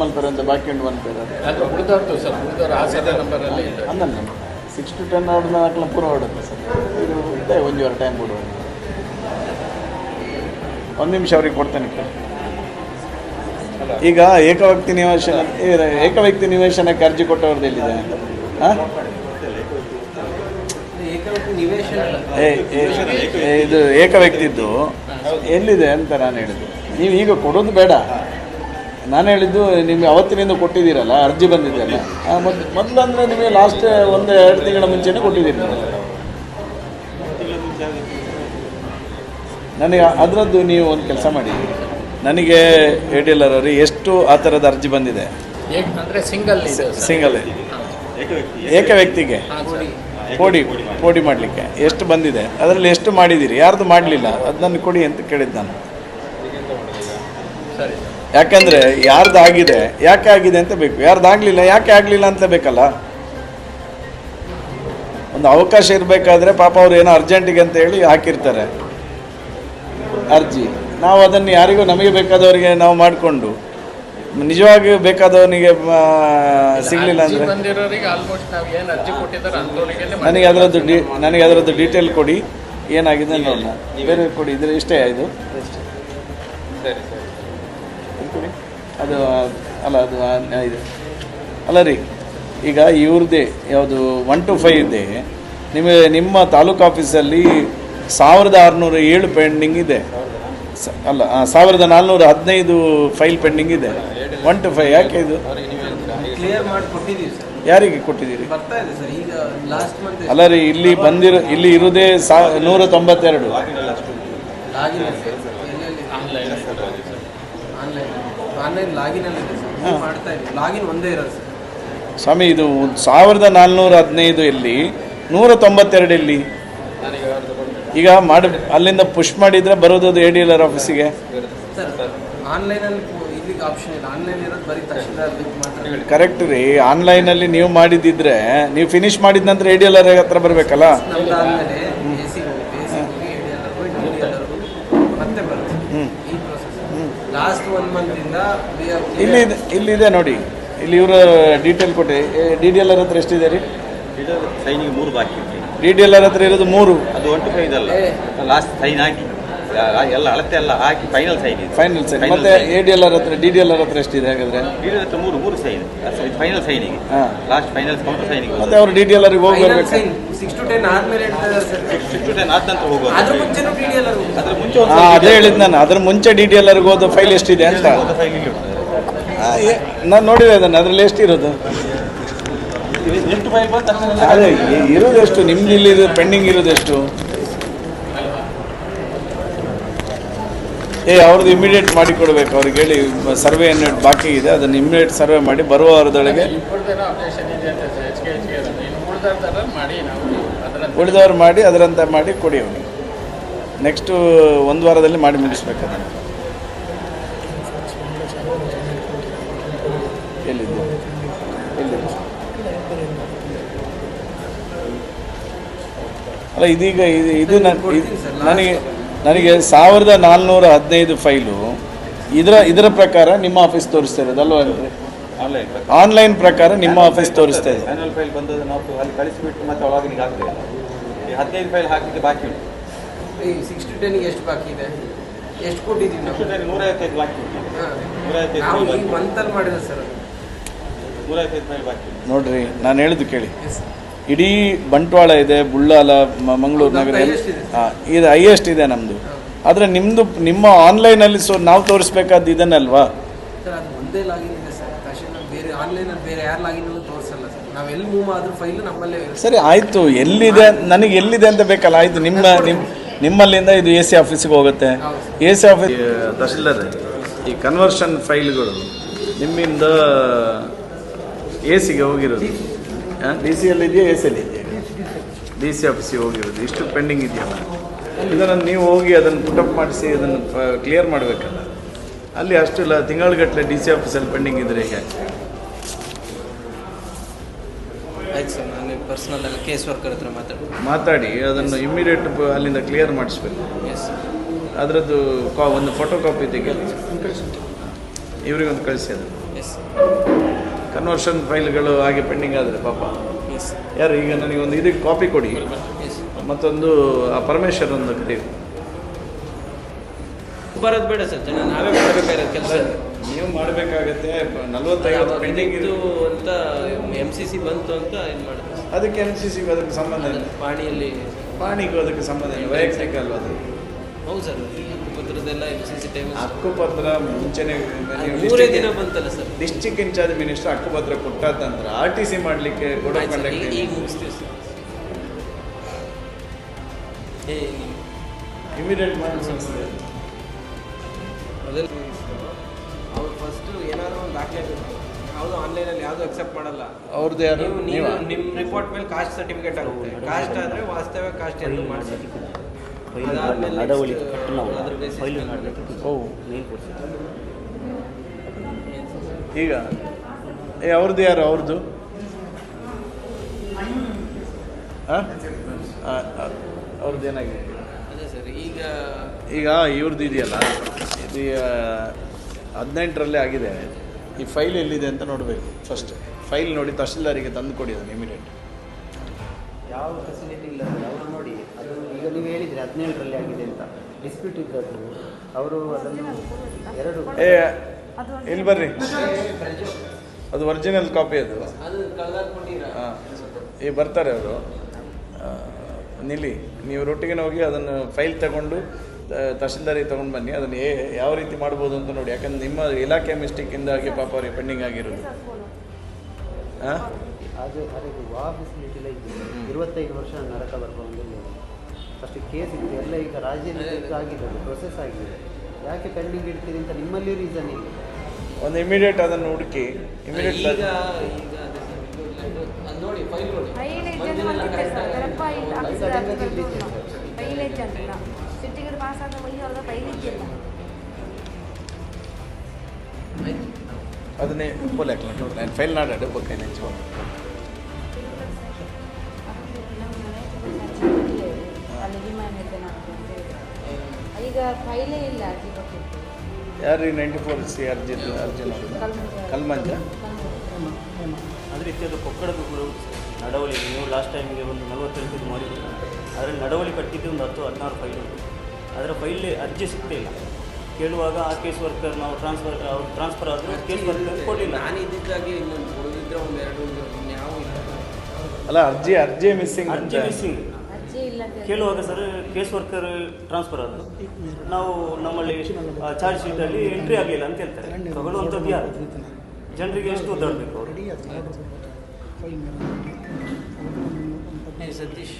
ಮಲ್ಪೆರೆ ಅಂತ ಬಾಕಿ ಉಂಟು ಒನ್ ಅದು ಉಳಿದವ್ರದ್ದು ಸರ್ ಉಳಿದವ್ರ ಆಸೆದ ನಂಬರಲ್ಲಿ ಇದೆ. ಅಂದಲ್ಲ ಸಿಕ್ಸ್ ಟು ಟೆನ್ ಅವ್ರನ್ನ ನಾಲ್ಕು ಪೂರ ಹೊಡುತ್ತೆ ಸರ್ ಇದು ಇದೆ ಒಂದೂವರೆ ಟೈಮ್ ಕೊಡುವ ಒಂದು ನಿಮಿಷ ಅವ್ರಿಗೆ ಕೊಡ್ತೇನೆ. ಈಗ ಏಕವ್ಯಕ್ತಿ ನಿವೇಶನ ಏಕವ್ಯಕ್ತಿ ನಿವೇಶನಕ್ಕೆ ಅರ್ಜಿ ಕೊಟ್ಟವ್ರದ್ದು ಎಲ್ಲಿದೆ? ಹಾಂ. ಏ ಇದು ಏಕವ್ಯಕ್ತಿದ್ದು. ಎಲ್ಲಿದೆ ಅಂತ ನಾನು ಹೇಳಿದ್ದು. ನೀವು ಈಗ ಕೊಡೋದು ಬೇಡ. ನಾನು ಹೇಳಿದ್ದು ನಿಮಗೆ ಅವತ್ತಿನಿಂದ ಕೊಟ್ಟಿದ್ದೀರಲ್ಲ ಅರ್ಜಿ ಬಂದಿದ್ದೀರಲ್ಲ ಮತ್ತು ಮೊದಲು ಅಂದರೆ ನಿಮಗೆ ಲಾಸ್ಟ್ ಒಂದು ಎರಡು ತಿಂಗಳ ಮುಂಚೆನೇ ಕೊಟ್ಟಿದ್ದೀರಿ. ನೀವು. ನನಗೆ ಅದರದ್ದು ನೀವು ಒಂದು ಕೆಲಸ ಮಾಡಿ. ನನಗೆ ಅವರು ಎಷ್ಟು ಆ ಥರದ ಅರ್ಜಿ ಬಂದಿದೆ? ಅಂದರೆ ಸಿಂಗಲ್ ಸಿಂಗಲ್ ಏಕ ವ್ಯಕ್ತಿಗೆ? ಕೋಡಿ. ಕೋಡಿ ಮಾಡಲಿಕ್ಕೆ. ಎಷ್ಟು ಬಂದಿದೆ? ಅದರಲ್ಲಿ ಎಷ್ಟು ಮಾಡಿದ್ದೀರಿ? ಯಾರ್ದು ಮಾಡಲಿಲ್ಲ? ಅದು ನನಗೆ ಕೊಡಿ ಅಂತ ಕೇಳಿದ್ದು ನಾನು. ಯಾಕಂದರೆ ಯಾರ್ದಾಗಿದೆ ಯಾಕೆ ಆಗಿದೆ ಅಂತ ಬೇಕು. ಯಾರ್ದು ಆಗಲಿಲ್ಲ ಯಾಕೆ ಆಗಲಿಲ್ಲ ಅಂತ ಬೇಕಲ್ಲ. ಒಂದು ಅವಕಾಶ ಇರಬೇಕಾದ್ರೆ ಪಾಪ ಅವ್ರು ಏನೋ ಅರ್ಜೆಂಟಿಗೆ ಅಂತ ಹೇಳಿ ಹಾಕಿರ್ತಾರೆ. ಅರ್ಜಿ. ನಾವು ಅದನ್ನು ಯಾರಿಗೂ ನಮಗೆ ಬೇಕಾದವರಿಗೆ ನಾವು ಮಾಡಿಕೊಂಡು ನಿಜವಾಗಿ ಬೇಕಾದವನಿಗೆ ಸಿಗ್ಲಿಲ್ಲ ಅಂದರೆ ಬಂದಿರೋರಿಗೆ ಆಲ್ಮೋಸ್ಟ್ ನಾವು ಏನು ಅರ್ಜಿ ಕೊಟ್ಟಿದ್ದಾರೆ ಅಂಥವ್ರಿಗೆ ನನಗೆ ಅದರದ್ದು ಡಿ ನನಗೆ ಅದರದ್ದು ಡೀಟೇಲ್ ಕೊಡಿ. ಏನಾಗಿದೆ ನೋಡೋಣ. ಬೇರೆ ಕೊಡಿ ಇದ್ರೆ ಇಷ್ಟೇ ಇದು? ಸರಿ. ಅದು ಅಲ್ಲ ಅದು ಇದು. ಅಲ್ಲ ರೀ ಈಗ ಇವ್ರದ್ದೇ ಯಾವುದು ಒನ್ ಟು ಫೈವ್ ಇದೆ. ನಿಮಗೆ ನಿಮ್ಮ ತಾಲೂಕು ಆಫೀಸಲ್ಲಿ ಸಾವಿರದ ಆರುನೂರ ಏಳು ಪೆಂಡಿಂಗ್ ಇದೆ. ಅಲ್ಲ ಸಾವಿರದ ನಾಲ್ನೂರ ಹದಿನೈದು ಫೈಲ್ ಪೆಂಡಿಂಗ್ ಇದೆ. ಒನ್ ಟು ಫೈವ್ ಯಾಕೆ ಇದು? ಯಾರಿಗೆ ಕೊಟ್ಟಿದ್ದೀರಿ? ಅಲ್ಲ ರೀ ಇಲ್ಲಿ ಬಂದಿರೋ ಇಲ್ಲಿ ಇರುವುದೇ ಸಾ ನೂರ ತೊಂಬತ್ತೆರಡು ಲಾಗಿನ್ ಎಲ್ಲೆಲ್ಲಿ ಆನ್ಲೈನ್ ಆನ್ಲೈನ್ ಲಾಗಿನ್ ಅಲ್ಲಿ ಸರ್. ಮಾಡ್ತಾ ಇದ್ದೀವಿ ಲಾಗಿನ್ ಒಂದೇ ಇರೋದು ಸರ್. ಸ್ವಾಮಿ ಇದು ಸಾವಿರದ ನಾಲ್ನೂರ ಹದಿನೈದು ಎಲ್ಲಿ ನೂರ ತೊಂಬತ್ತೆರಡು ಎಲ್ಲಿ ಈಗ ಮಾಡಿ ಅಲ್ಲಿಂದ ಪುಷ್ ಮಾಡಿದರೆ ಬರೋದು ಅದು ಎ ಡಿ ಎಲ್ ಆರ್ ಆಫೀಸಿಗೆ ಕರೆಕ್ಟ್ ರೀ. ಆನ್ಲೈನಲ್ಲಿ ನೀವು ಮಾಡಿದ್ದಿದ್ರೆ ನೀವು ಫಿನಿಶ್ ಮಾಡಿದ ನಂತರ ಎ ಡಿ ಎಲ್ ಆರ್ ಹತ್ರ ಬರಬೇಕಲ್ಲ? ಹ್ಞೂ ಲಾಸ್ಟ್ ಒನ್ ಮಂತಿಂದ ಇಲ್ಲಿ ಇದೆ ಇಲ್ಲಿದೆ ನೋಡಿ. ಇಲ್ಲಿ ಇವರು ಡೀಟೇಲ್ ಕೊಟ್ಟೆ. ಡಿ ಡಿ ಎಲ್ ಆರ್ ಹತ್ರ ಎಷ್ಟಿದೆ ರೀ? ಇದು ಸೈನಿಗೆ ಮೂರು ಬಾಕಿ ಡಿ ಡಿ ಎಲ್ ಆರ್ ಹತ್ರ ಇರೋದು ಮೂರು. ಅದು ಒಟ್ಟು ಫೈವ್ ಅಲ್ಲ. ಲಾಸ್ಟ್ ಸೈನ್ ಹಾಕಿ. ಎಲ್ಲ ಅಳತೆ ಎಲ್ಲ ಹಾಕಿ ಫೈನಲ್ ಸೈನ್ ಇದೆ. ಫೈನಲ್ ಸೈನ್ ಮತ್ತೆ ಎ ಡಿ ಎಲ್ ಆರ್ ಹತ್ರ ಡಿ ಡಿ ಎಲ್ ಆರ್ ಹತ್ರ ಎಷ್ಟಿದೆ ಹಾಗಾದ್ರೆ? ಇಡೀ ಹತ್ರ ಮೂರು ಮೂರು ಸೈನ್ ಫೈನಲ್ ಸೈನಿಗೆ ಹಾಂ. ಲಾಸ್ಟ್ ಫೈನಲ್ ಕೌಂಟರ್ ಸೈನಿಗೆ ಮತ್ತೆ ಅವರು ಡಿ ಡಿ ಎಲ್ ಆರ್ಗೆ ಹೋಗಿ ಫೈನಲ್ ಸಿಕ್ಸ್ ಟು ಟೆನ್ ಆದ್ಮೇಲೆ ಸಿಕ್ಸ್ ಟು ಟೆನ್ ಆದ ನಂತರ ಹೋಗುವ. ಅದ್ರ ಮುಂಚೆ ಡಿ ಡಿ ಎಲ್ ಅದ್ರ ಮುಂಚೆ ಅದೇ ಹೇಳಿದ್ದು ನಾನು. ಅದ್ರ ಮುಂಚೆ ಡಿ ಡಿ ಎಲ್ ಆರ್ಗೆ ಹೋದ ಫೈಲ್ ಎಷ್ಟಿದೆ ಅಂತ. ನಾನು ನೋಡಿದೆ ಅದನ್ನು. ಅದರಲ್ಲಿ ಎಷ್ಟಿರೋದು? ಎಷ್ಟು ಫೈಲ್ ಬಂತು ಅಷ್ಟನ್ನೆಲ್ಲ ಅದೇ ಇರೋದೆಷ್ಟು? ಇರೋದು ಎಷ್ಟು ನಿಮ್ದು ಇಲ್ಲಿ ಪೆಂಡಿಂಗ್ ಇರೋದು ಏ ಅವ್ರದ್ದು ಇಮಿಡಿಯೇಟ್ ಮಾಡಿ ಕೊಡಬೇಕು ಅವ್ರಿಗೆ ಹೇಳಿ ಸರ್ವೆ ಏನು ಬಾಕಿ ಇದೆ. ಅದನ್ನು ಇಮಿಡಿಯೇಟ್ ಸರ್ವೆ ಮಾಡಿ ಬರುವ ವಾರದೊಳಗೆ. ಉಳಿದವ್ರು ಮಾಡಿ ಅದರಂತೆ ಮಾಡಿ ಕೊಡಿ ಅವ್ರಿಗೆ ನೆಕ್ಸ್ಟು ಒಂದು ವಾರದಲ್ಲಿ ಮಾಡಿ ಮುಗಿಸ್ಬೇಕು ಅದನ್ನು. ಎಲ್ಲಿದ್ದು ಎಲ್ಲಿದ್ದು ಅಲ್ಲ ಇದೀಗ ಇದು ಇದು ನನ್- ಇದು ನನಗೆ ನನಗೆ ಸಾವಿರದ ನಾಲ್ನೂರ ಹದಿನೈದು ಫೈಲು ಇದರ ಇದರ ಪ್ರಕಾರ ನಿಮ್ಮ ಆಫೀಸ್ ತೋರಿಸ್ತಾ ಇರೋದು ಅಲ್ವಾ? ಅಂದರೆ ಆನ್ಲೈನ್ ಆನ್ಲೈನ್ ಪ್ರಕಾರ ನಿಮ್ಮ ಆಫೀಸ್ ತೋರಿಸ್ತಾ ಇದೆ ಫೈಲ್ ಬಂದದ್ದು ನಾವು ಅಲ್ಲಿ ಕಳಿಸಿಬಿಟ್ಟು ಮತ್ತೆ ಒಳಗಿನಿಗೆ ಆಗ್ತದೆ. ಈ ಹದಿನೈದು ಫೈಲ್ ಹಾಕಿದ್ದು ಬಾಕಿ ಉಂಟು. ಈ ಸಿಕ್ಸ್ ಟು ಟೆನ್ಗೆ ಎಷ್ಟು ಬಾಕಿ ಇದೆ? ಎಷ್ಟು ಕೊಟ್ಟಿದ್ದೀವಿ ನಾವು? ನೂರೈವತ್ತೈದು ಬಾಕಿ ಉಂಟು. ನೂರೈವತ್ತೈದು ನಾವು ಈ ಮಂತಲ್ಲಿ ಮಾಡಿದ ಸರ್ ನೂರೈವತ್ತೈದು ಫೈಲ್ ಬಾಕಿ ನೋಡ್ರಿ ನಾನು ಹೇಳಿದ್ದು ಕೇಳಿ. ಇಡೀ ಬಂಟ್ವಾಳ ಇದೆ ಬುಳ್ಳಾಲ ಮ- ಮಂಗಳೂರು ನಗರ ಇದೆ. ಹೈಯೆಸ್ಟ್ ಇದೆ ನಮ್ಮದು ಆದರೆ ನಿಮ್ಮದು ನಿಮ್ಮ ಆನ್ಲೈನಲ್ಲಿ ಸೊ ನಾವು ತೋರಿಸ್ಬೇಕಾದ ಇದನ್ನಲ್ವಾ ಸರ್ ಒಂದೇ ಲಾಗಿನ್ ಇದೆ ಸರ್. ತಹಶೀಲ್ದಾರ್ ಬೇರೆ ಆನ್ಲೈನಲ್ಲಿ ಬೇರೆ ಯಾರು ಲಾಗಿನ್ ತೋರಿಸಲ್ಲ ಸರ್. ನಾವು ಎಲ್ಲಿ ಆದ್ರೂ ಫೈಲ್ ನಮ್ಮಲ್ಲೇ ಇರುತ್ತೆ ಸರಿ ಆಯಿತು. ಎಲ್ಲಿದೆ ನನಗೆ ಎಲ್ಲಿದೆ ಅಂತ ಬೇಕಲ್ಲ ಆಯಿತು. ನಿಮ್ಮ ನಿಮ್ಮ ನಿಮ್ಮಲ್ಲಿಂದ ಇದು ಎ ಸಿ ಆಫೀಸಿಗೆ ಹೋಗುತ್ತೆ. ಎ ಸಿ ಆಫೀಸ್ ತಹಶೀಲ್ದಾರ್ ಈ ಕನ್ವರ್ಷನ್ ಫೈಲ್ಗಳು ನಿಮ್ಮಿಂದ ಎ ಸಿಗೆ ಹೋಗಿರೋದು. ಡಿ ಸಿ ಎಲ್ ಇದೆಯಾ ಎ ಸಿ ಅಲ್ಲಿ ಇದೆಯಾ? ಡಿ ಸಿ ಆಫೀಸಿಗೆ ಹೋಗಿರೋದು. ಇಷ್ಟು ಪೆಂಡಿಂಗ್ ಇದೆಯಲ್ಲ ಇದನ್ನು ನೀವು ಹೋಗಿ ಅದನ್ನು ಪುಟಪ್ ಮಾಡಿಸಿ ಅದನ್ನು ಕ್ಲಿಯರ್ ಮಾಡಬೇಕಲ್ಲ. ಅಲ್ಲಿ ಅಷ್ಟೆಲ್ಲ ತಿಂಗಳುಗಟ್ಟಲೆ ಡಿ ಸಿ ಆಫೀಸಲ್ಲಿ ಪೆಂಡಿಂಗ್ ಇದ್ರೆ ಹೇಗೆ? ಆಯ್ತು ಸರ್ ನಾನು ಪರ್ಸನಲ್ ಎಲ್ಲ ಕೇಸ್ ವರ್ಕರ್ ಹತ್ರ ಮಾತಾಡಿ ಮಾತಾಡಿ ಅದನ್ನು ಇಮ್ಮಿಡಿಯೇಟ್ ಅಲ್ಲಿಂದ ಕ್ಲಿಯರ್ ಮಾಡಿಸ್ಬೇಕು. ಎಸ್ ಅದರದ್ದು ಕಾ ಒಂದು ಫೋಟೋ ಕಾಪಿ ತೆಗೆದು ಇವರಿಗೊಂದು ಕಳಿಸಿ ಅದನ್ನು. ಎಸ್ ಕನ್ವರ್ಷನ್ ಫೈಲ್ಗಳು ಹಾಗೆ ಪೆಂಡಿಂಗ್ ಆದರೆ ಪಾಪ. ಯಾರು ಈಗ ನನಗೆ ಒಂದು ಇದಕ್ಕೆ ಕಾಪಿ ಕೊಡಿ. ಮತ್ತೊಂದು ಆ ಪರಮೇಶ್ವರ್ ಒಂದು ಕರೀರಿ ಬರೋದು ಬೇಡ ಸರ್ ಜನ ನಾವೇ ಮಾಡಬೇಕಾಗಿರೋದು ಕೆಲಸ. ನೀವು ಮಾಡಬೇಕಾಗತ್ತೆ ನಲ್ವತ್ತೈದು ಪೆಂಡಿಂಗ್ ಇದು ಅಂತ ಎಂ ಸಿ ಸಿ ಬಂತು ಅಂತ ಇದು ಮಾಡಿದೆ ಅದಕ್ಕೆ ಎಂ ಸಿ ಸಿಗೂ ಅದಕ್ಕೆ ಸಂಬಂಧ ಇಲ್ಲ. ಪಾಣಿಯಲ್ಲಿ ಪಾಣಿಗೂ ಅದಕ್ಕೆ ಸಂಬಂಧ ಇಲ್ಲ ವೈಯಕ್ತಿಕ ಅಲ್ವಾ ಅದು? ಹೌದು ಸರ್ ಪತ್ರದೆಲ್ಲ ಎಂ ಸಿ ಸಿ ಟೈಮ್ ಹಕ್ಕುಪತ್ರ ಮುಂಚೆನೆ ಮೂರೇ ದಿನ ಬಂತಲ್ಲ ಸರ್. ಡಿಸ್ಟಿಕ್ ಇನ್ಚಾರ್ಜ್ ಮಿನಿಸ್ಟರ್ ಹಕ್ಕುಪತ್ರ ನಂತರ ಆರ್ ಟಿ ಸಿ ಮಾಡಲಿಕ್ಕೆ ಸರ್, ಈಗ- ಮುಗಿಸ್ತೀವಿ ಸರ್. ಇಮಿಡಿಯೇಟ್ ಮಾಡಿ ಅದೆಲ್ಲ ಅವ್ರು ಫಸ್ಟು ಏನಾದರೂ ಒಂದು ದಾಖಲೆ ಬೇಕು. ಯಾವುದು ಆನ್ಲೈನಲ್ಲಿ ಯಾವುದು ಅಕ್ಸೆಪ್ಟ್ ಮಾಡಲ್ಲ. ಅವ್ರದ್ದು ಯಾರು? ನೀವು ನಿಮ್ಮ ರಿಪೋರ್ಟ್ ಮೇಲೆ ಕಾಸ್ಟ್ ಸರ್ಟಿಫಿಕೇಟ್ ಆಗುತ್ತೆ. ಕಾಸ್ಟ್ ಆದರೆ ವಾಸ್ತವ ಕಾಸ್ಟ್ ಎಲ್ಲ ಮಾಡಿಸಿ. ಅದಾದ್ಮೇಲೆ ನಡವಳಿ next ಕಟ್ಟು ನಾವು ಫೈಲ್ ಮಾಡಲಿಕ್ಕೆ ಮೇನ್ ಕೊಡ್ತೀವಿ ಈಗ ಏ ಅವ್ರದ್ದು ಯಾರು ಅವ್ರದ್ದು ಅವ್ರದ್ದು ಏನಾಗಿದೆ? ಅದೇ ಸರ್ ಈಗ ಈಗ ಇವ್ರದ್ದು ಇದೆಯಲ್ಲ ಇದು ಹದಿನೆಂಟರಲ್ಲೇ ಆಗಿದೆ. ಈ ಫೈಲ್ ಎಲ್ಲಿದೆ ಅಂತ ನೋಡಬೇಕು ಫಸ್ಟ್ ಫೈಲ್ ನೋಡಿ ತಹಶೀಲ್ದಾರಿಗೆ ತಂದು ಕೊಡಿ ಅದನ್ನು ಇಮಿಡಿಯೇಟ್. ಯಾವ ಫೆಸಿಲಿಟಿ ಇಲ್ಲ ಅವರು ನೋಡಿ ಅದು ಈಗ ನೀವು ಹೇಳಿದ್ರಿ ಹದಿನೇಳರಲ್ಲಿ ಆಗಿದೆ ಅಂತ. ಡಿಸ್ಪ್ಯೂಟ್ ಇದ್ದದ್ದು. ಅವರು ಅದನ್ನು ಎರಡು ಏ ಇಲ್ಲಿ ಬರ್ರಿ. ಅದು ಒರಿಜಿನಲ್ ಕಾಪಿ ಅದು. ಹಾಂ. ಏ ಬರ್ತಾರೆ ಅವರು. ನಿಲ್ಲಿ ನೀವು ರೊಟ್ಟಿಗೆ ಹೋಗಿ ಅದನ್ನು ಫೈಲ್ ತಗೊಂಡು ತಹಶೀಲ್ದಾರಿಗೆ ತೊಗೊಂಡು ಬನ್ನಿ. ಅದನ್ನು ಏ ಯಾವ ರೀತಿ ಮಾಡ್ಬೋದು ಅಂತ ನೋಡಿ. ಯಾಕಂದ್ರೆ ನಿಮ್ಮ ಇಲಾಖೆ ಮಿಸ್ಟೇಕಿಂದಾಗಿ ಪಾಪ ಅವ್ರಿಗೆ ಪೆಂಡಿಂಗ್ ಆಗಿರೋದು. ಹಾಂ ಅದು ಅದಕ್ಕೆ ವಾ ಫೆಸಿಲಿಟಿ ಇಲ್ಲ ಇದೆ ಇರುವತ್ತೈದು ವರ್ಷ ನರಕ ಬರ್ಬೋದು. ಕೇಸ್ ಇತ್ತು ಎಲ್ಲ ಈಗ ರಾಜೀನಾಮೆ ಆಗಿದೆ ಪ್ರೊಸೆಸ್ ಆಗಿದೆ. ಯಾಕೆ ಪೆಂಡಿಂಗ್ ಇಡ್ತೀರಿ ಅಂತ ನಿಮ್ಮಲ್ಲಿ ರೀಸನ್ ಇಲ್ಲ? ಒಂದು ಇಮಿಡಿಯೇಟ್ ಅದನ್ನು ಹುಡುಕಿ ಇಮಿಡಿಯೇಟ್ ಈಗ ಈಗ ಅದೇ ಸರ್ ಇದು ಇದು ಅದು ನೋಡಿ ಫೈಲ್ ನೋಡಿ. ಮೈಲೇಜ್ ಆಗಿದೆ. ಕರೆಕ್ಟ್ ಇದ್ದಿದೆ. ಮೈಲೇಜ್ ಅಂತ ಸಿಟ್ಟಿಗೆ ಪಾಸ್ ಆದ ಮೈ ಅವ್ರದ ಮೈಲೇಜ್ ಇಲ್ಲ ಆಯ್ತು. ಅದನ್ನೇ ಹಾಕ್ಲ ನಾನು ಫೈಲ್ ನಾಡಾಡು ಬೊಕ್ಕ ನೆಂಚು ಈಗ ಫೈಲೇ ಇಲ್ಲ ಅರ್ಜಿ ಕೊಟ್ಟಿದ್ದು. ಯಾರು ಈ ನೈಂಟಿ ಫೋರ್ ಸಿ ಅರ್ಜಿ ಅರ್ಜಿ ಕಲ್ಮಂಜ. ಅದೇ ರೀತಿ ಅದು ಕೊಕ್ಕಡದ್ದು ಕೂಡ. ನಡವಳಿ ನೀವು ಲಾಸ್ಟ್ ಟೈಮಿಗೆ ಒಂದು ನಲವತ್ತೆಂಟು ಇದು ಮಾಡಿದ್ರು. ಅದರಲ್ಲಿ ನಡವಳಿ ಕಟ್ಟಿದ್ದು ಒಂದು ಹತ್ತು ಹದಿನಾರು ಫೈಲ್ ಉಂಟು. ಅದರ ಫೈಲ್ ಅರ್ಜಿ ಸಿಗ್ತಾ ಇಲ್ಲ. ಕೇಳುವಾಗ ಆ ಕೇಸ್ ವರ್ಕರ್ ನಾವು ಟ್ರಾನ್ಸ್ಫರ್ ಅವ್ರು ಟ್ರಾನ್ಸ್ಫರ್ ಆದರೂ ಕೇಸ್ ವರ್ಕರ್ ಕೊಡಲಿಲ್ಲ. ನಾನು ಇದ್ದಿದ್ದಾಗೆ ಇನ್ನೊಂದು ಉಳಿದಿದ್ರೆ ಒಂದು ಎರಡು ಯಾವ ಇಲ್ಲ. ಅಲ್ಲ ಅರ್ಜಿ ಅರ್ಜಿ ಮಿಸ್ಸಿಂಗ್ ಅರ್ಜಿ ಮಿಸ್ಸಿಂಗ್ ಕೇಳುವಾಗ ಸರ್ ಕೇಸ್ ವರ್ಕರ್ ಟ್ರಾನ್ಸ್ಫರ್ ಆದರು. ನಾವು ನಮ್ಮಲ್ಲಿ ಚಾರ್ಜ್ ಶೀಟಲ್ಲಿ ಎಂಟ್ರಿ ಆಗಲಿಲ್ಲ ಅಂತ ಹೇಳ್ತಾರೆ. ತಗೊಳ್ಳುವಂಥದ್ದು ಯಾರು? ಜನರಿಗೆ ಎಷ್ಟು ಓದಾಡಬೇಕು ಅವರು? ಸತೀಶ್.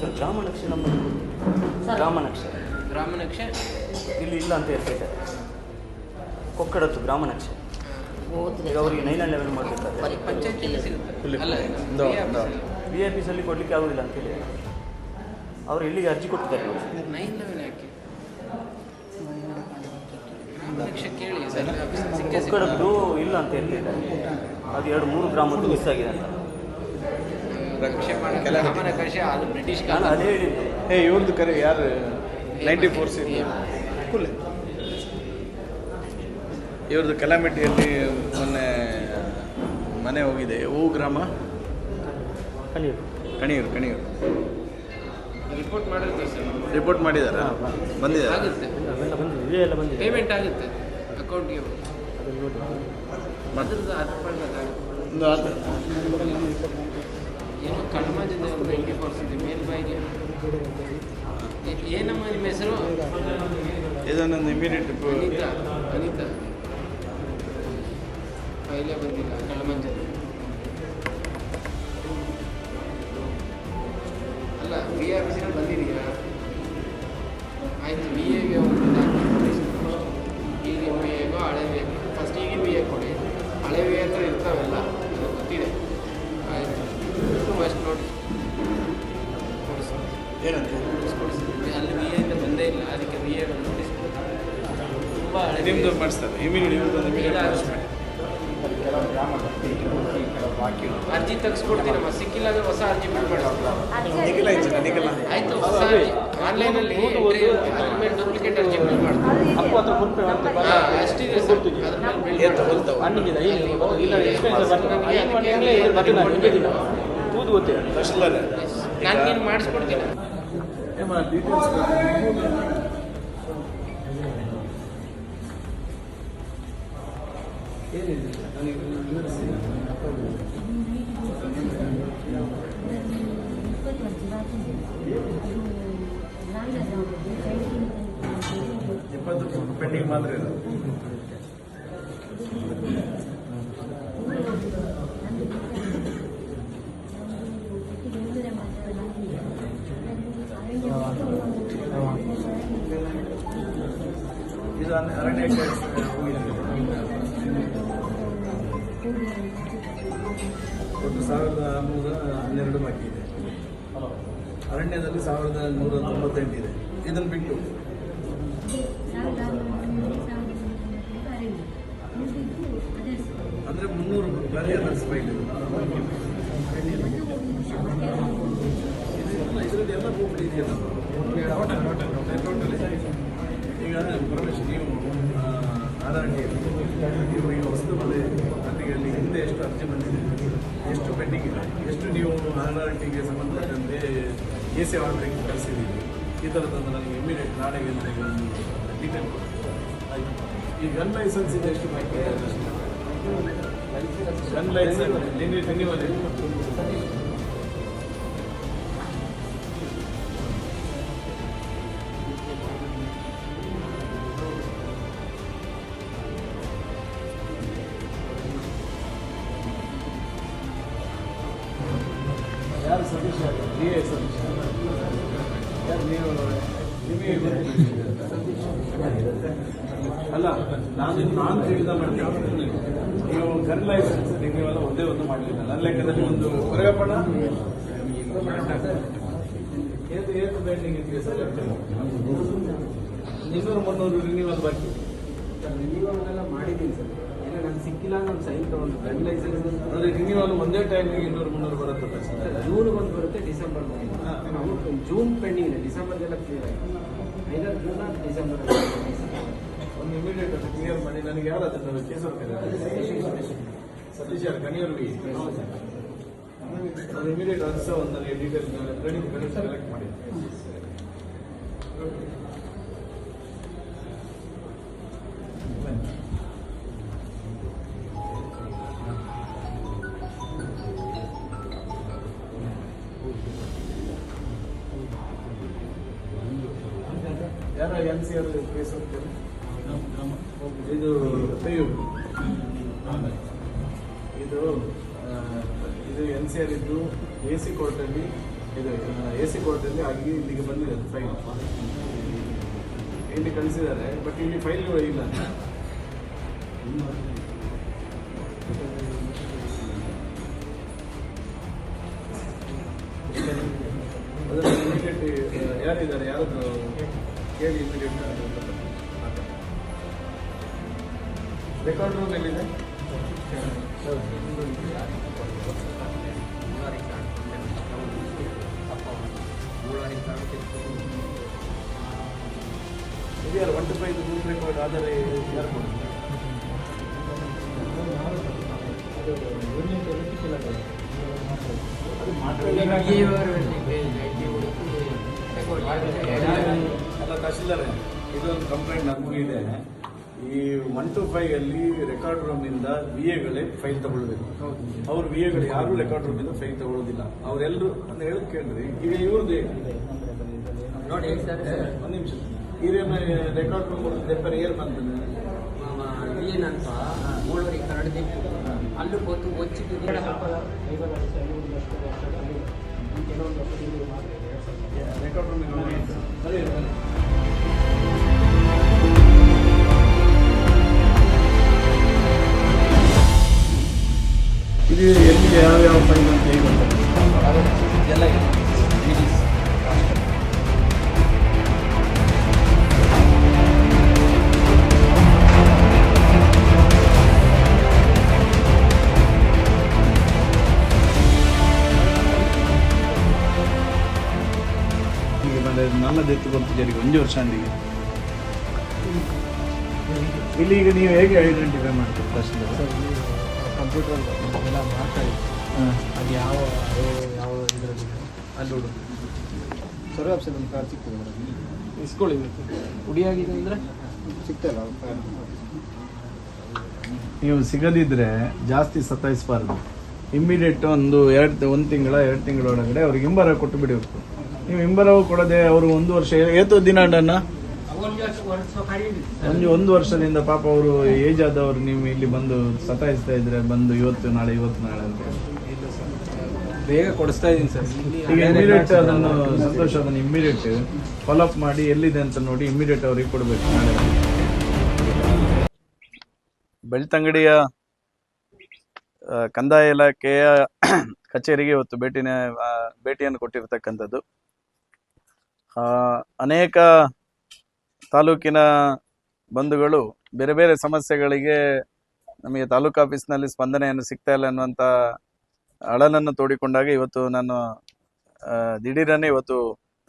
ಸರ್ ಗ್ರಾಮ ನಕ್ಷೆ ಗ್ರಾಮನಕ್ಷೆ ಗ್ರಾಮ ನಕ್ಷೆ. ಗ್ರಾಮ ನಕ್ಷೆ? ಇಲ್ಲಿ ಇಲ್ಲ ಅಂತ ಹೇಳ್ತಿದ್ದಾರೆ. ಕೊಕ್ಕಡತ್ತು ಗ್ರಾಮ ನಕ್ಷೆ. ಈಗ ಅವರಿಗೆ ನೈನ್ ಲೆವೆಲ್ ಮಾಡಬೇಕಾದ್ರೆ ಪಂಚಾಯತಿಯಲ್ಲಿ ಸಿಗುತ್ತೆ. ಇಲ್ಲಿ. ಐ ಪಿ ಸಲ್ಲಿ ಕೊಡಲಿಕ್ಕೆ ಆಗೋದಿಲ್ಲ ಅಂತೇಳಿ ಅವರು ಇಲ್ಲಿಗೆ ಅರ್ಜಿ ಕೊಟ್ಟಿದ್ದಾರೆ? ಕೊಕ್ಕಡದ್ದು ಇಲ್ಲ ಅಂತ ಹೇಳ್ತಿದ್ದಾರೆ ಅದು ಎರಡು ಮೂರು ಗ್ರಾಮದ್ದು ಮಿಸ್ ಆಗಿದೆ ಅಂತ. ಅದು ಬ್ರಿಟಿಷ್ ನಾನು ಕಾಲ ಅದೇ ಹೇಳಿದ್ದು. ಏ ಇವ್ರದ್ದು ಕರೆ ಯಾರು? ನೈಂಟಿ ಫೋರ್ ಸಿ ಇವ್ರದ್ದು ಕಲಾಮಿಟಿಯಲ್ಲಿ ಮೊನ್ನೆ ಮನೆ ಹೋಗಿದೆ. ಹೂ ಗ್ರಾಮ? ಕಲಿಯೋದು ಕಣಿಯೂರು ಕಣಿಯೂರು ರಿಪೋರ್ಟ್ ಮಾಡಿದ್ರು ಸರ್ ರಿಪೋರ್ಟ್ ಮಾಡಿದಾರಾ? ಬಂದಿದ್ದಾರೆ ಆಗುತ್ತೆ. ಅವೆಲ್ಲ ಬಂದಿದೆ. ಎಲ್ಲ ಬಂದಿದೆ. ಪೇಮೆಂಟ್ ಆಗುತ್ತೆ ಅಕೌಂಟ್ಗೆ ಅದನ್ನು ನೋಡಿ. ಅದ್ರದ್ದು ಅರ್ಪಣೆ ಒಂದು ಆಧಾರ್ ಏನೋ ಕಣ್ಮಾಜಿಂದ ಒಂದು ನೈಂಟಿ ಪರ್ಸೆಂಟ್ ಮೇಲ್ಬಾಯಿಗೆ ಏ- ಏನಮ್ಮ ನಿಮ್ಮ ಹೆಸರು? ಇದನ್ನೊಂದು ಇಮಿಡಿಯೇಟ್ ಅನಿತಾ. ಅನಿತಾ. ಫೈಲೇ ಬಂದಿಲ್ಲ ಕಳ್ಮಂಜದ ತೂದು ಗೊತ್ತಿಲ್ಲ ನಾನು ನೀನು ಮಾಡಿಸ್ಕೊಡ್ತೀನಿ ಇಪ್ಪತ್ತು ಪೆಂಡಿಂಗ್ ಮಾತ್ರ ಇದೆ. ಇದು ಹೋಗಿದೆ ಒಟ್ಟು ಸಾವಿರದ ನೂರ ಹನ್ನೆರಡು ಬಾಕಿ ಇದೆ ಅರಣ್ಯದಲ್ಲಿ ಸಾವಿರದ ನೂರ ತೊಂಬತ್ತೆಂಟು ಇದೆ. ಇದನ್ನು ಬಿಟ್ಟು ಅರ್ಜಿ ಬಂದಿದೆ. ಎಷ್ಟು ಪೆಂಡಿಂಗ್ ಇದೆ? ಎಷ್ಟು ನೀವು ಆರ್ ಆರ್ ಟಿಗೆ ಸಂಬಂಧಪಟ್ಟಂತೆ ಎ ಸಿ ಆರ್ಡರಿಂಗ್ ಕಳಿಸಿದ್ದೀವಿ ಈ ಥರದ್ದೊಂದು ನನಗೆ ಇಮಿಡಿಯೇಟ್ ನಾಳೆ ಒಂದು ಡೀಟೇಲ್ ಆಯಿತು. ಈ ಗನ್ ಲೈಸೆನ್ಸ್ ಇದೆ, ಎಷ್ಟು ಬಾಕಿ ಗನ್ ಲೈಸೆನ್ಸ್ ರಿನ್ಯೂವಲ್ ಅಲ್ಲ ನಾನು ನಾನು ಹೇಳಿದ ಮಾಡ್ತೀನಿ. ನೀವು ಗನ್ ಲೈಸೆನ್ಸ್ ನೀವೆಲ್ಲ ಒಂದೇ ಒಂದು ಮಾಡಲಿಲ್ಲ. ನನ್ನ ಲೆಕ್ಕದಲ್ಲಿ ಒಂದು ಹೊರಗಪ್ಪಣ ಏತು ಏತು ಪೆಂಡಿಂಗ್ ಇದೆಯಾ ಸರ್? ಇನ್ನೂರು ಮುನ್ನೂರು ರಿನ್ಯೂವಲ್ ಬಾಕಿ. ಎಲ್ಲ ಮಾಡಿದ್ದೀನಿ ಸರ್. ಏನೋ ನಾನು ಸಿಕ್ಕಿಲ್ಲ ನಾನು ಸೈನ್ ತಗೊಂಡು ಗನ್ ಲೈಸೆನ್ಸ್ ಅಂದ್ರೆ ರಿನ್ಯೂವಲ್ ಒಂದೇ ಟೈಮಿಗೆ ಇನ್ನೂರು ಮುನ್ನೂರು ಬರುತ್ತೆ ಸರ್. ಜೂನ್ ಒಂದು ಬರುತ್ತೆ ಡಿಸೆಂಬರ್ ನಾವು ಜೂನ್ ಪೆಂಡಿಂಗ್ ಇದೆ. ಡಿಸೆಂಬರ್ಗೆಲ್ಲ ಕ್ಲಿಯರ್ ಆಗಿದೆ. ಐದಾರು ಜೂನ್ ಡಿಸೆಂಬರ್ ಒಂದು ಇಮಿಡಿಯೇಟ್ ಕ್ಲಿಯರ್ ಮಾಡಿ, ನನಗೆ ಯಾರು ಅದನ್ನು ಕೇಸ್ ಸತೀಶ್ ಯಾರು ಕಣಿಯರು ನಾನು ಇಮಿಡಿಯೇಟ್ ಸಹ ಒಂದು ನನಗೆ ಡೀಟೇಲ್ ಟ್ರೈನಿಂಗ್ ಕಲೆಕ್ಟ್ ಮಾಡಿ ಇಲ್ಲಿ ಕಳಿಸಿದ್ದಾರೆ ಬಟ್ ಇಲ್ಲಿ ಫೈಲ್ಗಳು ಇಲ್ಲ. ಇಮಿಡಿಯೇಟ್ ಯಾರಿದ್ದಾರೆ? ಯಾರದ್ದು? ಕೇಳಿ ಇಮಿಡಿಯೇಟ್ ರೆಕಾರ್ಡ್ ರೂಮ್ ಎಲ್ಲಿದೆ? ಇದೆಯಲ್ಲ one two five room record ಆದರೆ ಯಾರು ಕೊಡ್ತಾರೆ ಅದು ಮಾತ್ರ ಅಲ್ಲ ತಹಶೀಲ್ದಾರೆ ಇದೊಂದು ಕಂಪ್ಲೇಂಟ್ ನಮಗೂ ಇದೆ. ಈ ಒನ್ ಟು ಫೈವ್ ಅಲ್ಲಿ ರೆಕಾರ್ಡ್ ರೂಮ್ ಇಂದ ವಿ ಎಗಳೇ ಫೈಲ್ ತಗೊಳ್ಬೇಕು. ಅವ್ರು ವಿ ಎಗಳು ಯಾರು ರೆಕಾರ್ಡ್ ರೂಮ್ ಇಂದ ಫೈಲ್ ತಗೊಳ್ಳೋದಿಲ್ಲ ಅವರೆಲ್ಲರೂ ಅಂತ ಹೇಳಿ ಕೇಳ್ರಿ. ಈಗ ಇವ್ರದ್ದು ನೋಡಿ ಸರ್ ಒಂದು ನಿಮಿಷ. ರೆಕಾರ್ಡ್ ಏರ್ ಬಂತದೆ ಏನಂತ ಅಲ್ಲೂ ಒಚ್ಚಿಟ್ಟು ರೆಕಾರ್ಡ್ ರೂಮ್. ಇದು ಎಲ್ಲಿ ಯಾವ ಯಾವ ಫೈಲ್ ಅಂತ ಹೇಳ್ತಾರೆ ಗೊತ್ತಾಗ್ತದೆ? ಎಲ್ಲ ಈಗ ಎತ್ತು ಬಂತು ಜರಿಗೆ ಒಂದು ವರ್ಷ ಅಂದಿಗೆ. ಇಲ್ಲಿ ಈಗ ನೀವು ಹೇಗೆ ಐಡೆಂಟಿಫೈ ಮಾಡ್ತೀರಿ ಫಸ್ಟ್ ಸರ್ ಕಂಪ್ಯೂಟರ್ ಎಲ್ಲ ಮಾತಾಡಿ ಅದು ಯಾವ ಯಾವ- ಇದರಲ್ಲಿ ಅಲ್ಲಿ ಹುಡುಗ ಸರ್ವೆ ಆಪ್ಷನ್ ಒಂದು ಕಾರ್ ಸಿಗ್ತದೆ ಮೇಡಮ್. ಇಸ್ಕೊಳ್ಳಿ. ಹುಡಿಯಾಗಿದೆ ಅಂದರೆ? ಸಿಗ್ತಲ್ಲ ಕಾರ್ಡ್ ನೀವು ಸಿಗದಿದ್ರೆ ಜಾಸ್ತಿ ಸತಾಯಿಸಬಾರ್ದು. ಇಮ್ಮಿಡಿಯೇಟ್ ಒಂದು ಎರಡು ಒಂದು ತಿಂಗಳ ಎರಡು ತಿಂಗಳೊಳಗಡೆ ಅವ್ರಿಗೆ ಹಿಂಬರ ಕೊಟ್ಟು ಬಿಡಬೇಕು ನೀವು ಹಿಂಬರವು ಕೊಡದೆ ಅವರು ಒಂದು ವರ್ಷ ಏತು ದಿನ ಒಂದು ಒಂದು ವರ್ಷದಿಂದ ಪಾಪ ಅವರು ಏಜ್ ಆದವರು ನೀವು ಇಲ್ಲಿ ಬಂದು ಸತಾಯಿಸ್ತಾ ಇದ್ರೆ ಬಂದು ಇವತ್ತು ನಾಳೆ ಇವತ್ತು ನಾಳೆ ಅಂತ. ಬೇಗ ಕೊಡಿಸ್ತಾ ಇದ್ದೀನಿ ಸರ್. ಈಗ ಇಮಿಡಿಯೇಟ್ ಅದನ್ನು ಸಂತೋಷ ಅದನ್ನು ಇಮಿಡಿಯೇಟ್ ಫಾಲೋ ಅಪ್ ಮಾಡಿ ಎಲ್ಲಿದೆ ಅಂತ ನೋಡಿ ಇಮಿಡಿಯೇಟ್ ಅವ್ರಿಗೆ ಕೊಡ್ಬೇಕು ನಾಳೆ. ಬೆಳ್ತಂಗಡಿಯ ಕಂದಾಯ ಇಲಾಖೆಯ ಕಚೇರಿಗೆ ಇವತ್ತು ಭೇಟಿನ ಆ, ಭೇಟಿಯನ್ನು ಕೊಟ್ಟಿರ್ತಕ್ಕಂಥದ್ದು. ಅನೇಕ ತಾಲೂಕಿನ ಬಂಧುಗಳು ಬೇರೆ ಬೇರೆ ಸಮಸ್ಯೆಗಳಿಗೆ ನಮಗೆ ತಾಲೂಕು ಆಫೀಸ್ನಲ್ಲಿ ಸ್ಪಂದನೆಯನ್ನು ಸಿಗ್ತಾ ಇಲ್ಲ ಅನ್ನುವಂಥ ಅಳಲನ್ನು ತೋಡಿಕೊಂಡಾಗ ಇವತ್ತು ನಾನು ದಿಢೀರನೇ ಇವತ್ತು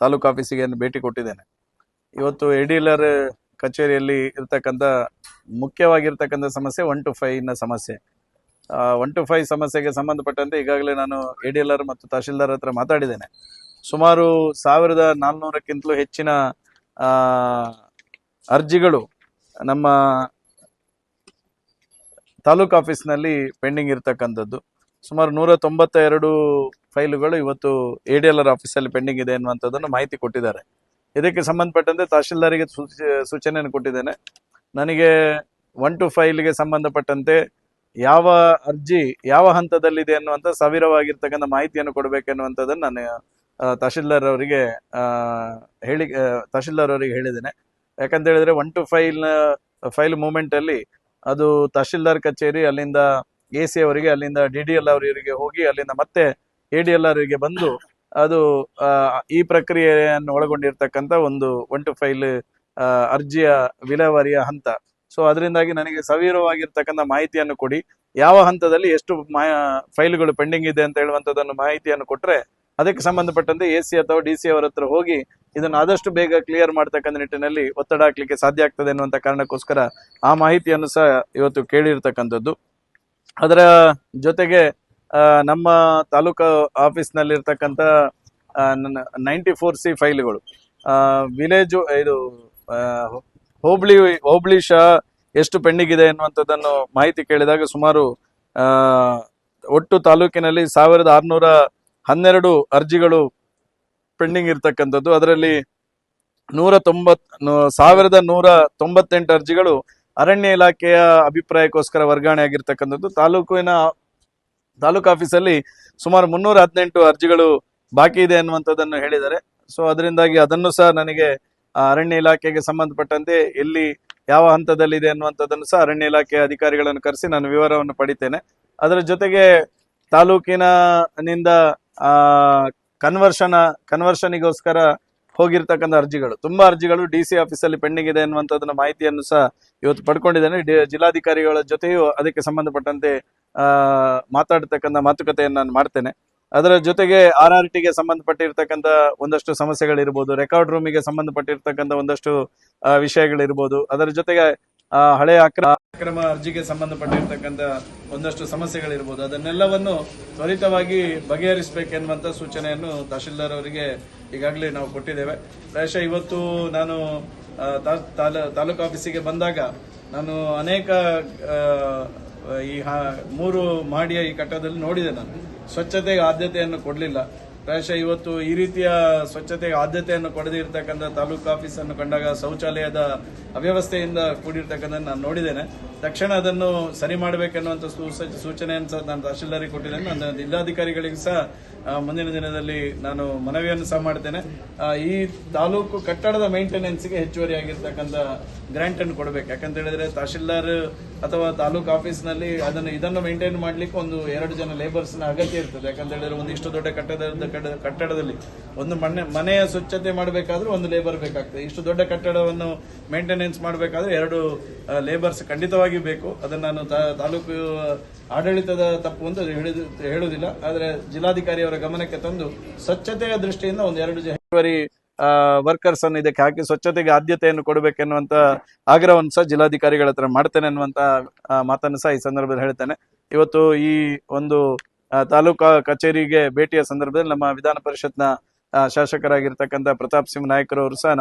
ತಾಲೂಕು ಆಫೀಸಿಗೆ ಭೇಟಿ ಕೊಟ್ಟಿದ್ದೇನೆ. ಇವತ್ತು ಎಡಿಲರ್ ಕಚೇರಿಯಲ್ಲಿ ಇರ್ತಕ್ಕಂಥ, ಮುಖ್ಯವಾಗಿರ್ತಕ್ಕಂಥ ಸಮಸ್ಯೆ ಒನ್ ಟು ಫೈವ್ನ ಸಮಸ್ಯೆ. ಒನ್ ಟು ಫೈವ್ ಸಮಸ್ಯೆಗೆ ಸಂಬಂಧಪಟ್ಟಂತೆ ಈಗಾಗಲೇ ನಾನು ಎಡಿಎಲ್ಆರ್ ಮತ್ತು ತಹಶೀಲ್ದಾರ್ ಹತ್ರ ಮಾತಾಡಿದ್ದೇನೆ. ಸುಮಾರು ಸಾವಿರದ ನಾಲ್ನೂರಕ್ಕಿಂತಲೂ ಹೆಚ್ಚಿನ ಅರ್ಜಿಗಳು ನಮ್ಮ ತಾಲೂಕು ಆಫೀಸ್ನಲ್ಲಿ ಪೆಂಡಿಂಗ್ ಇರತಕ್ಕಂಥದ್ದು. ಸುಮಾರು ನೂರ ತೊಂಬತ್ತ ಎರಡು ಫೈಲುಗಳು ಇವತ್ತು ಎ ಡಿ ಎಲ್ ಆರ್ ಆಫೀಸಲ್ಲಿ ಪೆಂಡಿಂಗ್ ಇದೆ ಅನ್ನುವಂಥದ್ದನ್ನು ಮಾಹಿತಿ ಕೊಟ್ಟಿದ್ದಾರೆ. ಇದಕ್ಕೆ ಸಂಬಂಧಪಟ್ಟಂತೆ ತಹಶೀಲ್ದಾರಿಗೆ ಸೂಚ- ಸೂಚನೆಯನ್ನು ಕೊಟ್ಟಿದ್ದೇನೆ. ನನಗೆ ಒನ್ ಟು ಫೈಲ್ಗೆ ಸಂಬಂಧಪಟ್ಟಂತೆ ಯಾವ ಅರ್ಜಿ ಯಾವ ಹಂತದಲ್ಲಿದೆ ಅನ್ನುವಂಥ ಸಾವಿರವಾಗಿರ್ತಕ್ಕಂಥ ಮಾಹಿತಿಯನ್ನು ಕೊಡಬೇಕೆನ್ನುವಂಥದ್ದನ್ನು ನಾನು ತಹಶೀಲ್ದಾರ್ ಅವರಿಗೆ ಹೇಳಿ ತಹಶೀಲ್ದಾರ್ ಅವರಿಗೆ ಹೇಳಿದ್ದೇನೆ. ಯಾಕಂತ ಹೇಳಿದ್ರೆ one two file file movement ಅಲ್ಲಿ ಅದು ತಹಶೀಲ್ದಾರ್ ಕಚೇರಿ, ಅಲ್ಲಿಂದ ಎ ಸಿ ಅವರಿಗೆ, ಅಲ್ಲಿಂದ ಡಿ ಡಿ ಎಲ್ ಅವರಿಗೆ ಹೋಗಿ, ಅಲ್ಲಿಂದ ಮತ್ತೆ ಎ ಡಿ ಎಲ್ ಅವರಿಗೆ ಬಂದು ಅದು ಈ ಪ್ರಕ್ರಿಯೆಯನ್ನು ಒಳಗೊಂಡಿರ್ತಕ್ಕಂಥ ಒಂದು ಒನ್ ಟು ಫೈಲ್ ಅರ್ಜಿಯ ವಿಲೇವಾರಿಯ ಹಂತ. ಸೊ ಅದರಿಂದಾಗಿ ನನಗೆ ಸವಿರವಾಗಿರ್ತಕ್ಕಂಥ ಮಾಹಿತಿಯನ್ನು ಕೊಡಿ. ಯಾವ ಹಂತದಲ್ಲಿ ಎಷ್ಟು ಮಾ ಫೈಲ್ಗಳು ಪೆಂಡಿಂಗ್ ಇದೆ ಅಂತ ಹೇಳುವಂಥದ್ದನ್ನು ಮಾಹಿತಿಯನ್ನು ಕೊಟ್ಟರೆ ಅದಕ್ಕೆ ಸಂಬಂಧಪಟ್ಟಂತೆ ಎ ಸಿ ಅಥವಾ ಡಿ ಸಿ ಅವರ ಹತ್ರ ಹೋಗಿ ಇದನ್ನು ಆದಷ್ಟು ಬೇಗ ಕ್ಲಿಯರ್ ಮಾಡ್ತಕ್ಕಂಥ ನಿಟ್ಟಿನಲ್ಲಿ ಒತ್ತಡ ಹಾಕ್ಲಿಕ್ಕೆ ಸಾಧ್ಯ ಆಗ್ತದೆ ಅನ್ನುವಂಥ ಕಾರಣಕ್ಕೋಸ್ಕರ ಆ ಮಾಹಿತಿಯನ್ನು ಸಹ ಇವತ್ತು ಕೇಳಿರ್ತಕ್ಕಂಥದ್ದು. ಅದರ ಜೊತೆಗೆ ನಮ್ಮ ತಾಲೂಕು ಆಫೀಸ್ನಲ್ಲಿರ್ತಕ್ಕಂಥ ನೈಂಟಿ ಫೋರ್ ಸಿ ಫೈಲ್ಗಳು. ವಿಲೇಜು ಇದು ಹೋಬಳಿ ಹೋಬಳಿ ಶಾ ಎಷ್ಟು ಪೆಂಡಿಂಗ್ ಇದೆ ಎನ್ನುವಂಥದ್ದನ್ನು ಮಾಹಿತಿ ಕೇಳಿದಾಗ ಸುಮಾರು ಒಟ್ಟು ತಾಲೂಕಿನಲ್ಲಿ ಸಾವಿರದ ಆರುನೂರ ಹನ್ನೆರಡು ಅರ್ಜಿಗಳು ಪೆಂಡಿಂಗ್ ಇರ್ತಕ್ಕಂಥದ್ದು. ಅದರಲ್ಲಿ ನೂರ ತೊಂಬತ್ ಸಾವಿರದ ನೂರ ತೊಂಬತ್ತೆಂಟು ಅರ್ಜಿಗಳು ಅರಣ್ಯ ಇಲಾಖೆಯ ಅಭಿಪ್ರಾಯಕ್ಕೋಸ್ಕರ ವರ್ಗಾವಣೆ ಆಗಿರ್ತಕ್ಕಂಥದ್ದು. ತಾಲೂಕಿನ, ತಾಲೂಕು ಆಫೀಸಲ್ಲಿ ಸುಮಾರು ಮುನ್ನೂರ ಹದಿನೆಂಟು ಅರ್ಜಿಗಳು ಬಾಕಿ ಇದೆ ಅನ್ನುವಂಥದ್ದನ್ನು ಹೇಳಿದ್ದಾರೆ. ಸೊ, ಅದರಿಂದಾಗಿ ಅದನ್ನು ಸಹ ನನಗೆ ಅರಣ್ಯ ಇಲಾಖೆಗೆ ಸಂಬಂಧಪಟ್ಟಂತೆ ಎಲ್ಲಿ ಯಾವ ಹಂತದಲ್ಲಿದೆ ಅನ್ನುವಂಥದ್ದನ್ನು ಸಹ ಅರಣ್ಯ ಇಲಾಖೆಯ ಅಧಿಕಾರಿಗಳನ್ನು ಕರೆಸಿ ನಾನು ವಿವರವನ್ನು ಪಡಿತೇನೆ. ಅದರ ಜೊತೆಗೆ ತಾಲೂಕಿನ ನಿಂದ ಕನ್ವರ್ಷನ್ ಕನ್ವರ್ಷನಿಗೋಸ್ಕರ ಹೋಗಿರ್ತಕ್ಕಂಥ ಅರ್ಜಿಗಳು. ತುಂಬಾ ಅರ್ಜಿಗಳು ಡಿ ಸಿ ಆಫೀಸಲ್ಲಿ ಪೆಂಡಿಂಗ್ ಇದೆ ಅನ್ನುವಂಥದ್ದನ್ನ ಮಾಹಿತಿಯನ್ನು ಸಹ ಇವತ್ತು ಪಡ್ಕೊಂಡಿದ್ದೇನೆ. ಜಿಲ್ಲಾಧಿಕಾರಿಗಳ ಜೊತೆಯೂ ಅದಕ್ಕೆ ಸಂಬಂಧಪಟ್ಟಂತೆ ಆ ಮಾತಾಡ್ತಕ್ಕಂಥ ಮಾತುಕತೆಯನ್ನು ನಾನು ಮಾಡ್ತೇನೆ. ಅದರ ಜೊತೆಗೆ ಆರ್ ಆರ್ ಟಿಗೆ ಸಂಬಂಧಪಟ್ಟಿರ್ತಕ್ಕಂಥ ಒಂದಷ್ಟು ಸಮಸ್ಯೆಗಳಿರ್ಬೋದು ರೆಕಾರ್ಡ್ ರೂಮಿಗೆ ಸಂಬಂಧಪಟ್ಟಿರ್ತಕ್ಕಂಥ ಒಂದಷ್ಟು ಆ, ವಿಷಯಗಳಿರ್ಬೋದು. ಅದರ ಜೊತೆಗೆ ಆ, ಹಳೆಯ ಅಕ್ರಮ ಅರ್ಜಿಗೆ ಸಂಬಂಧಪಟ್ಟಿರ್ತಕ್ಕಂಥ ಒಂದಷ್ಟು ಸಮಸ್ಯೆಗಳಿರ್ಬೋದು. ಅದನ್ನೆಲ್ಲವನ್ನು ತ್ವರಿತವಾಗಿ ಬಗೆಹರಿಸಬೇಕೆನ್ನುವಂಥ ಸೂಚನೆಯನ್ನು ತಹಶೀಲ್ದಾರ್ ಅವರಿಗೆ ಈಗಾಗಲೇ ನಾವು ಕೊಟ್ಟಿದ್ದೇವೆ. ಪ್ರಾಯಶಃ ಇವತ್ತು ನಾನು ತಾಲೂಕು ಆಫೀಸಿಗೆ ಬಂದಾಗ ನಾನು ಅನೇಕ ಈ ಮೂರು ಮಾಡಿಯ ಈ ಕಟ್ಟಡದಲ್ಲಿ ನೋಡಿದೆ ನಾನು. ಸ್ವಚ್ಛತೆಗೆ ಆದ್ಯತೆಯನ್ನು ಕೊಡಲಿಲ್ಲ. ಪ್ರಾಯಶಃ ಇವತ್ತು ಈ ರೀತಿಯ ಸ್ವಚ್ಛತೆಗೆ ಆದ್ಯತೆಯನ್ನು ಕೊಡದಿರತಕ್ಕಂಥ ತಾಲೂಕು ಆಫೀಸ್ ಅನ್ನು ಕಂಡಾಗ ಶೌಚಾಲಯದ ಅವ್ಯವಸ್ಥೆಯಿಂದ ಕೂಡಿರ್ತಕ್ಕಂಥ ನಾನು ನೋಡಿದ್ದೇನೆ. ತಕ್ಷಣ ಅದನ್ನು ಸರಿ ಮಾಡಬೇಕೆನ್ನುವಂಥ ಸೂಚನೆಯನ್ನು ಸಹ ನಾನು ತಹಶೀಲ್ದಾರಿಗೆ ಕೊಟ್ಟಿದ್ದೇನೆ. ನನ್ನ ಜಿಲ್ಲಾಧಿಕಾರಿಗಳಿಗೆ ಸಹ ಮುಂದಿನ ದಿನದಲ್ಲಿ ನಾನು ಮನವಿಯನ್ನು ಸಹ ಮಾಡ್ತೇನೆ. ಈ ತಾಲೂಕು ಕಟ್ಟಡದ ಮೇಂಟೆನೆನ್ಸ್ಗೆ ಹೆಚ್ಚುವರಿ ಆಗಿರ್ತಕ್ಕಂಥ ಗ್ರಾಂಟ್ ಅನ್ನು ಕೊಡಬೇಕು. ಯಾಕಂತ ಹೇಳಿದ್ರೆ ತಹಶೀಲ್ದಾರ್ ಅಥವಾ ತಾಲೂಕು ಆಫೀಸ್ನಲ್ಲಿ ಅದನ್ನು, ಇದನ್ನು ಮೇಂಟೈನ್ ಮಾಡ್ಲಿಕ್ಕೆ ಒಂದು ಎರಡು ಜನ ಲೇಬರ್ಸ್ನ ಅಗತ್ಯ ಇರ್ತದೆ. ಯಾಕಂತ ಹೇಳಿದ್ರೆ ಒಂದಿಷ್ಟು ದೊಡ್ಡ ಕಟ್ಟಡದ ಕಟ್ಟಡ ಕಟ್ಟಡದಲ್ಲಿ ಒಂದು ಮನೆ ಮನೆಯ ಸ್ವಚ್ಛತೆ ಮಾಡಬೇಕಾದ್ರೂ ಒಂದು ಲೇಬರ್ ಬೇಕಾಗ್ತದೆ. ಇಷ್ಟು ದೊಡ್ಡ ಕಟ್ಟಡವನ್ನು ಮೇಂಟೆನೆನ್ಸ್ ಮಾಡಬೇಕಾದ್ರೆ ಎರಡು ಲೇಬರ್ಸ್ ಖಂಡಿತವಾಗಿ ಬೇಕು. ಅದನ್ನು ನಾನು ತಾಲೂಕು ಆಡಳಿತದ ತಪ್ಪು ಅಂತ ಹೇಳಿದು ಹೇಳುವುದಿಲ್ಲ ಆದರೆ ಜಿಲ್ಲಾಧಿಕಾರಿಯವರ ಗಮನಕ್ಕೆ ತಂದು ಸ್ವಚ್ಛತೆಯ ದೃಷ್ಟಿಯಿಂದ ಒಂದು ಎರಡು ಜನವರಿ ವರ್ಕರ್ಸ್ ಅನ್ನು ಇದಕ್ಕೆ ಹಾಕಿ ಸ್ವಚ್ಛತೆಗೆ ಆದ್ಯತೆಯನ್ನು ಕೊಡಬೇಕೆನ್ನುವಂತ ಆಗ್ರಹವನ್ನು ಸಹ ಜಿಲ್ಲಾಧಿಕಾರಿಗಳ ಹತ್ರ ಮಾಡ್ತೇನೆ ಅನ್ನುವಂತ ಮಾತನ್ನು ಸಹ ಈ ಸಂದರ್ಭದಲ್ಲಿ ಹೇಳ್ತೇನೆ. ಇವತ್ತು ಈ ಒಂದು ತಾಲೂಕಾ ಕಚೇರಿಗೆ ಭೇಟಿಯ ಸಂದರ್ಭದಲ್ಲಿ ನಮ್ಮ ವಿಧಾನ ಪರಿಷತ್ನ ಶಾಸಕರಾಗಿರ್ತಕ್ಕಂಥ ಪ್ರತಾಪ್ ಸಿಂಹ ನಾಯಕರವರು ಸಹ